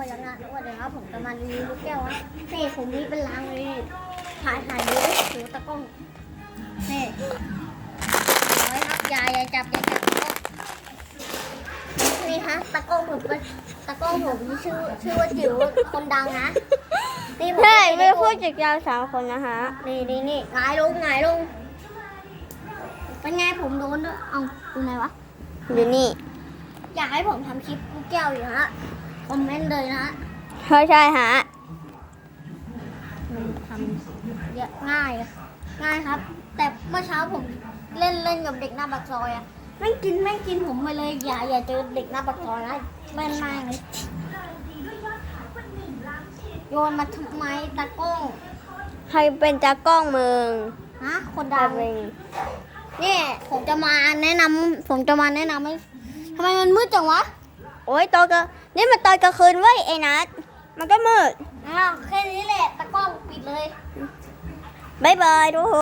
พยักหน้าสวัสดีครับผมกำลังรีวิวลูกแก้วนะนี่ผมมีเป็นลังเลยนี่ถ่ายถ่ายดูดูตะกล้องนี่ร้อยครับอยาอย่าจับอย่าจับตะกล้องนี่ฮะตะกล้องผมก็ตะกล้องผมชื่อชื่อว่าจิ๋วคนดังนะนี่ผมใช่เป็นไม่ด็กพูดจากเราสามคนนะคะนี่นี่นี่หงายลงหงายลงเป็นไงผมโดนด้วยเอาดูไหนวะอยู่นี่อยากให้ผมทำคลิปลูกแก้วอยู่นะฮะ คอมเมนต์เลยนะฮะใช่ใช่ฮะมันทำเยอะง่ายอะง่ายครับ แต่เมื่อเช้าผมเล่นเล่นกับเด็กหน้าปากซอยอะแม่งกินแม่งกินผมไปเลยอย่าอย่าเจอเด็กหน้าปากซอยนะแม่นมากเลยโยนมาทำไมตะกล้องใครเป็นตากล้องมึงฮะคนใครดังเป็นนี่ผมจะมาแนะนำผมจะมาแนะนำให้ทำไมมันมืดจังวะ โอ้ยตอนกลางนี่มันตอนกลางคืนเว้ยไอ้นัทมันก็มืดอ้าวแค่นี้แหละตะกล้องปิดเลยบายบายทุกคน